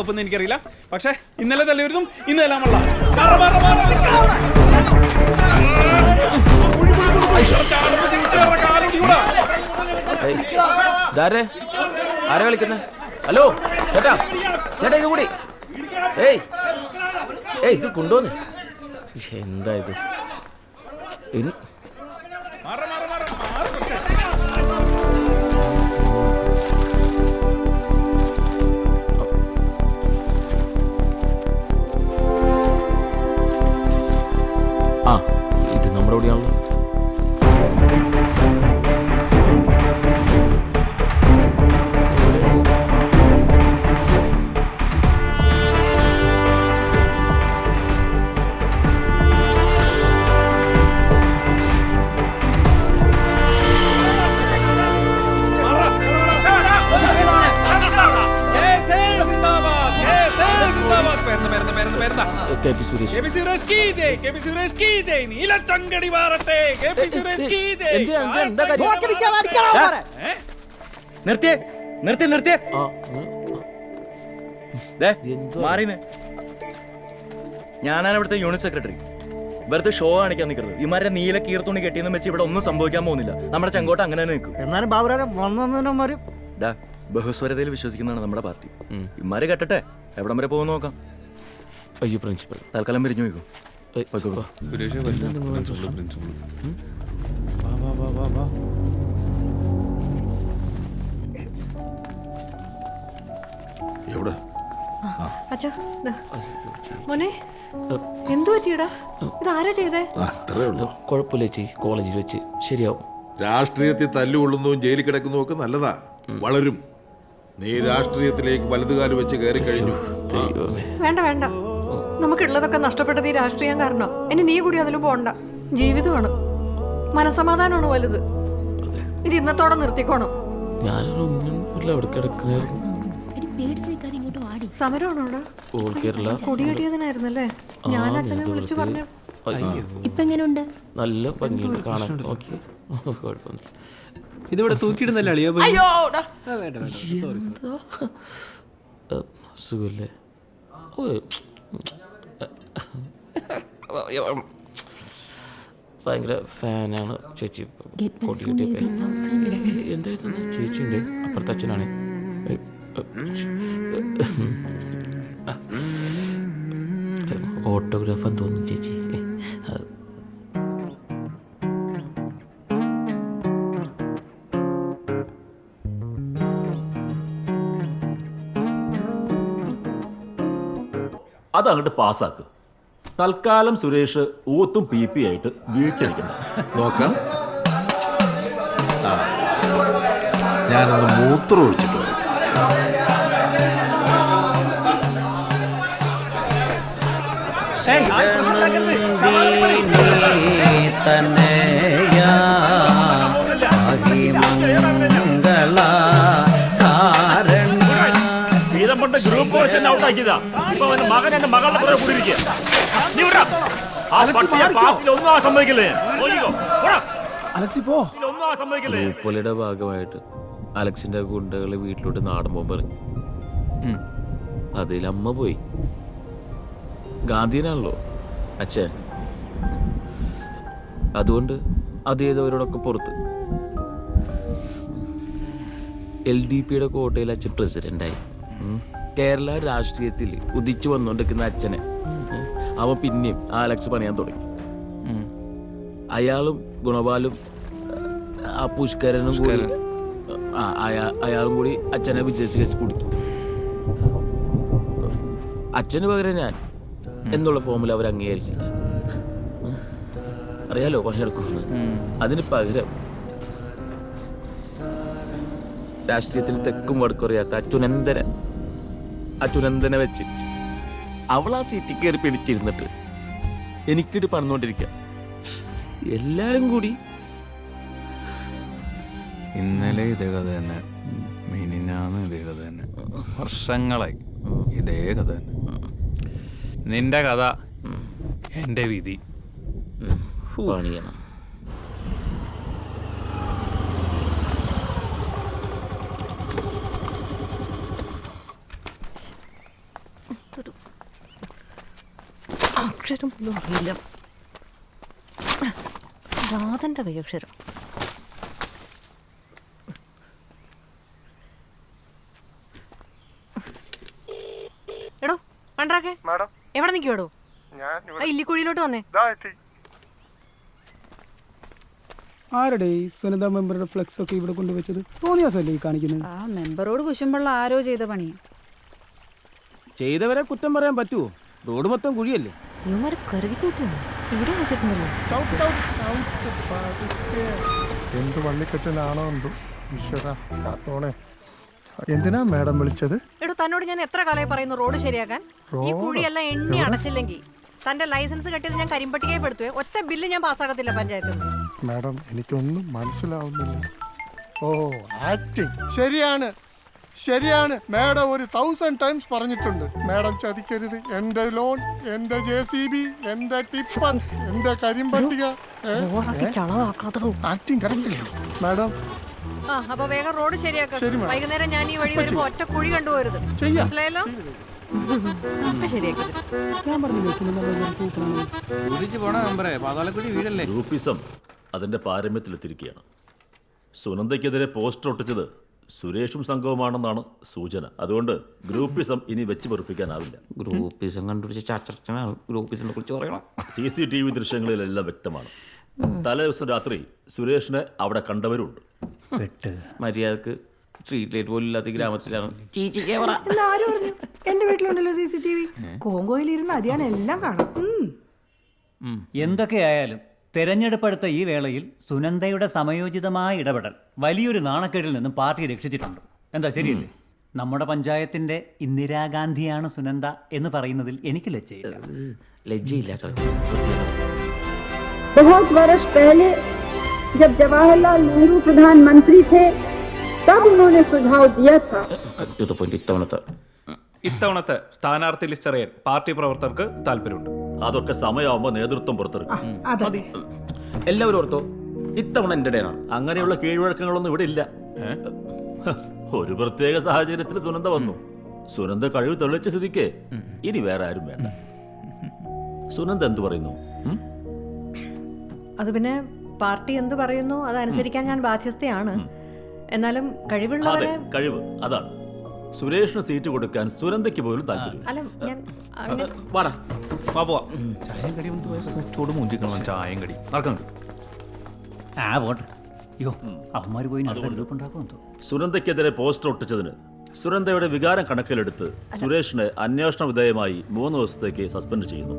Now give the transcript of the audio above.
വകുപ്പെന്ന് എനിക്കറിയില്ല. പക്ഷേ ഇന്നലെ തലവരുതും ഇന്ന് തലാമല്ല ആരെ ആരാ ഹലോ ചേട്ടാ ചേട്ടാ ഇത് കൂടി. ഏയ് ഏയ് ഇത് കൊണ്ടുവന്ന്. എന്താ ഇത്? K P Suresh. എന്തിനാ എന്തിനാ എന്താ കാര്യം? നിർത്തിയേ നിർത്തി നിർത്തിയേ. ആ ഉം. ദേ, എന്തോ? മാറിന്നേ. ഞാനാണ് ഇവിടുത്തെ യൂണിറ്റ് സെക്രട്ടറി. വെറുതെ ഷോ കാണിക്കാൻ നിൽക്കരുത് ഇമാരുടെ നീല കീർത്തുണി കെട്ടിയെന്നും വെച്ച് ഇവിടെ ഒന്നും സംഭവിക്കാൻ പോകുന്നില്ല. നമ്മുടെ ചെങ്കോട്ട അങ്ങനെ തന്നെ നിൽക്കും. എന്നാലും ബാബുരാജ ബഹുസ്വരതയിൽ വിശ്വസിക്കുന്നതാണ് നമ്മുടെ പാർട്ടി. ഉം. ഇമാര് കെട്ടട്ടെ? എവിടം വരെ പോകുന്ന നോക്കാം. അയ്യോ പ്രിൻസിപ്പൽ തൽക്കാലം പിരിഞ്ഞു പോയിക്കോ. വാ. എവിടെ? അച്ഛാ ദാ. മോനെ എന്തു പറ്റിയടാ? ഇതാരാ ചെയ്തേ? ആ അത്രേ ഉള്ളൂ. കുഴപ്പമില്ല ചേച്ചി. കോളേജിൽ വെച്ച് ശരിയാവും. രാഷ്ട്രീയത്തിൽ തല്ലുകൊള്ളുന്നതും ജയിലിൽ കിടക്കുന്നതും ഒക്കെ നല്ലതാ. വളരും. നീ രാഷ്ട്രീയത്തിലേക്ക് വലതുകാലം വെച്ച് കയറി കഴിഞ്ഞു വേണ്ട വേണ്ട. നമുക്കുള്ളതൊക്കെ നഷ്ടപ്പെട്ടത് ഈ രാഷ്ട്രീയം കാരണം. ഇനി നീ കൂടി അതിൽ പോണ്ട. ജീവിതമാണ്. മനസമാധാനമാണ് വലുത്. ഇത് ഇന്നത്തോടെ നിർത്തിക്കോണം. സമരമാണോ കൊടികെട്ടിയതിനായിരുന്നല്ലേ? ഞാൻ അച്ഛനെ വിളിച്ചു പറഞ്ഞു അയ്യോ, ഇപ്പൊ എങ്ങനെയുണ്ട് നല്ല ഭംഗിയുണ്ട്. കാണാൻ ഓക്കെ കുഴപ്പമൊന്നും ഇതിവിടെ തൂക്കിയിടുന്നല്ലേ അളിയോ? സുഖല്ലേ? ഓ, ഭയങ്കര ഫാനാണ് ചേച്ചി Get well കൊടി soon കിട്ടിയപ്പോ. എഴുതി അവസാനം ഏയ്, എന്തായിരുന്നു ചേച്ചി ഉണ്ട് അപ്പുറത്തെ അച്ഛനാണ് ഓട്ടോഗ്രാഫർ തോന്നുന്നു ചേച്ചി അത് അങ്ങോട്ട് പാസ്സാക്ക്. തൽക്കാലം സുരേഷ് ഊത്തും പി പി ആയിട്ട് വീട്ടിലിരിക്കണം നോക്കാം. ഞാനത് ഞാനൊന്ന് മൂത്രം ഒഴിച്ചിട്ട് വരാം. വീതം കൊണ്ട് ഗ്രൂപ്പ് വെച്ച് എന്നെ ഔട്ടാക്കിയതാ ഇപ്പൊ അവന്റെ മകൻ എന്റെ മകളുടെ പുറകെ കൂടിയിരിക്കുക നീ വിടാ. ആ പട്ടിയെ പാർട്ടിയിൽ ഒന്നും ആ സമ്മതിക്കില്ലേ ഞാൻ. നോക്കിക്കോ. പോടാ. പാർട്ടിയിൽ ഒന്നും ആ സമ്മതിക്കില്ലേ ഞാൻ. ഭാഗമായിട്ട് അലക്സിന്റെ ഗുണ്ടകളെ വീട്ടിലോട്ട് നാടൻ പോകുമ്പോ പറഞ്ഞു അതിൽ അമ്മ പോയി ഗാന്ധിയനാണല്ലോ അച്ഛൻ അതുകൊണ്ട് അത് ചെയ്തവരോടൊക്കെ പുറത്ത് എൽ ഡി പിയുടെ കോട്ടയിൽ അച്ഛൻ പ്രസിഡന്റായി ഉം. കേരള രാഷ്ട്രീയത്തിൽ ഉദിച്ചു വന്നുകൊണ്ടിരിക്കുന്ന അച്ഛനെ. അവൻ പിന്നെയും ആലക്സ് പണിയാൻ തുടങ്ങി. അയാളും ഗുണപാലും ആ പുഷ്കരനും കൂടി ആ, അയാ- അയാളും കൂടി അച്ഛനെ വിജയിച്ച് കുടിക്കും. അച്ഛന് പകരം ഞാൻ എന്നുള്ള ഫോമിൽ അവർ അംഗീകരിച്ചില്ല. അറിയാലോ പണിയെടുക്കുന്നു അതിന് പകരം രാഷ്ട്രീയത്തിൽ തെക്കും വടക്കും അറിയാത്ത അച്യുനന്ദനെ അച്യുനന്ദനെ വെച്ച്. അവൾ ആ സീറ്റിൽ കയറി പിടിച്ചിരുന്നിട്ട് എനിക്കിട്ട് പറഞ്ഞുകൊണ്ടിരിക്കുക എല്ലാരും കൂടി. ഇന്നലെ ഇതേ കഥ തന്നെ. മിനിഞ്ഞാന്ന് ഇതേ കഥ തന്നെ. വർഷങ്ങളായി ഇതേ കഥ തന്നെ. നിന്റെ കഥ എന്റെ വിധി. പണിയണം. കൈയക്ഷരം പോലും അറിയില്ല. രാധന്റെ കൈയക്ഷരം എടോ പണ്ടാക്കെ എവിടെ നിൽക്കുവാടോ ഇല്ലിക്കുഴിയിലോട്ട് വന്നേ. ആരുടെ സുനിത മെമ്പറുടെ ഫ്ലെക്സ് ഒക്കെ ഇവിടെ കൊണ്ടുവച്ചത്? തോന്നിയാസല്ലേ ഈ കാണിക്കുന്നത്? ആ മെമ്പറോട് കുശുമ്പുള്ള ആരോ ചെയ്ത പണി ചെയ്തവരെ കുറ്റം പറയാൻ പറ്റുമോ റോഡ് മൊത്തം കുഴിയല്ലേ? ഇവന്മാര് കരുതി കൂട്ടിയാണ് ഇവിടെ വെച്ചിട്ടുണ്ടല്ലോ. എന്ത് വള്ളിക്കെട്ടിനാണോ എന്തോ? ഈശ്വര കാത്തോണേ. എന്തിനാ മാഡം വിളിച്ചത്? എടോ തന്നോട് ഞാൻ എത്ര കാലമായി പറയുന്നു റോഡ് ശരിയാക്കാൻ? ഈ കുഴിയെല്ലാം എണ്ണി അടച്ചില്ലെങ്കിൽ തന്റെ ലൈസൻസ് കെട്ടിയത് ഞാൻ കരിമ്പട്ടികയെ പെടുത്തുവേ. ഒറ്റ ബില്ല് ഞാൻ പാസ്സാക്കത്തില്ല പഞ്ചായത്തിൽ മാഡം എനിക്കൊന്നും മനസ്സിലാവുന്നില്ല. ഓ ആക്ടിങ്. ശരിയാണ്. ശരിയാണ്. മാഡം ഒരു തൗസൻഡ് ടൈംസ് പറഞ്ഞിട്ടുണ്ട്. മാഡം ചതിക്കരുത്. എന്റെ ലോൺ എന്റെ ജെ സി ബി എന്റെ ടിപ്പർ എന്റെ കരിമ്പട്ടിക മാഡം. ആ അപ്പൊ വേഗം റോഡ് ശരിയാക്കാം. ശരി, വൈകുന്നേരം ഞാൻ ഈ വഴി വരുമ്പോ ഒറ്റ കുഴി കണ്ടുപോരുത്. മനസ്സിലായല്ലോ? അതിന്റെ പാരമ്യത്തിലെത്തിയിരിക്കുകയാണ്. സുനന്ദയ്ക്കെതിരെ പോസ്റ്റർ ഒട്ടിച്ചത് സുരേഷും സംഘവുമാണെന്നാണ് സൂചന. അതുകൊണ്ട് ഗ്രൂപ്പിസം ഇനി വെച്ച് പൊറപ്പിക്കാനാവില്ല ഗ്രൂപ്പിസം കണ്ടുപിടിച്ച ഗ്രൂപ്പിസിനെ കുറിച്ച് പറയണം. സി സി ടി വി ദൃശ്യങ്ങളിലെല്ലാം വ്യക്തമാണ്. തലേ ദിവസം രാത്രി സുരേഷിനെ അവിടെ കണ്ടവരുണ്ട്. മര്യാദയ്ക്ക് സ്ട്രീറ്റ് ലൈറ്റ് പോലും ഇല്ലാത്ത ഗ്രാമത്തിലാണ്. ചീച്ചി ക്യാമറ. ആര് പറഞ്ഞു? എന്റെ വീട്ടിലുണ്ടല്ലോ സി സി ടി വി. കോങ്കോയിലിരുന്ന് അതിയാണ് എല്ലാം കാണാം. എന്തൊക്കെയായാലും തെരഞ്ഞെടുപ്പെടുത്ത ഈ വേളയിൽ സുനന്ദയുടെ സമയോചിതമായ ഇടപെടൽ വലിയൊരു നാണക്കേടിൽ നിന്നും പാർട്ടി രക്ഷിച്ചിട്ടുണ്ട് എന്താ ശരിയല്ലേ നമ്മുടെ പഞ്ചായത്തിന്റെ ഇന്ദിരാഗാന്ധിയാണ് സുനന്ദ എന്ന് പറയുന്നതിൽ എനിക്ക് ലജ്ജയില്ല ലജ്ജയില്ലാത്ത बहुत वर्ष पहले जब जवाहरलाल नेहरू प्रधानमंत्री थे तब उन्होंने सुझाव दिया था ടു ദ പോയിന്റ് ഇത്തവണത്തെ ഇത്തവണത്തെ സ്ഥാനാർത്ഥി ലിസ്റ്റ് അറിയാൻ പാർട്ടി പ്രവർത്തകർക്ക് താല്പര്യമുണ്ട് അതൊക്കെ സമയമാകുമ്പോ നേതൃത്വം പുറത്തെടുക്കും. അതെ എല്ലാവരും ഓർത്തോ? ഇത്തവണ എന്റെ ഡേനാണ്. അങ്ങനെയുള്ള കീഴ്വഴക്കങ്ങളൊന്നും ഇവിടെ ഇല്ല. ഒരു പ്രത്യേക സാഹചര്യത്തിൽ സുനന്ദ വന്നു. സുനന്ദ കഴിവ് തെളിച്ച സ്ഥിതിക്ക് ഇനി വേറെ ആരും വേണ്ട. സുനന്ദ എന്തു പറയുന്നു? അത് പിന്നെ പാർട്ടി എന്ത് പറയുന്നു? അതനുസരിക്കാൻ ഞാൻ ബാധ്യസ്ഥയാണ്. എന്നാലും കഴിവുള്ളവരെ കഴിവ്. അതാണ്. സുരേഷിന് സീറ്റ് കൊടുക്കാൻ സുനന്ദയ്ക്ക് പോലും താല്പര്യം വാ പോവാ. ചായം കടി ചൂട് മൂഞ്ചിക്കണം ചായം കടി നടക്കുന്നുണ്ട് ആ പോട്ടെ. അയ്യോ അവന്മാർ പോയി ഗ്രൂപ്പ് സുനന്ദയ്ക്കെതിരെ പോസ്റ്റർ ഒട്ടിച്ചതിന് സുരന്തയുടെ വികാരം കണക്കിലെടുത്ത് സുരേഷിനെ അന്വേഷണ വിധേയമായി മൂന്ന് ദിവസത്തേക്ക് സസ്പെൻഡ് ചെയ്യുന്നു.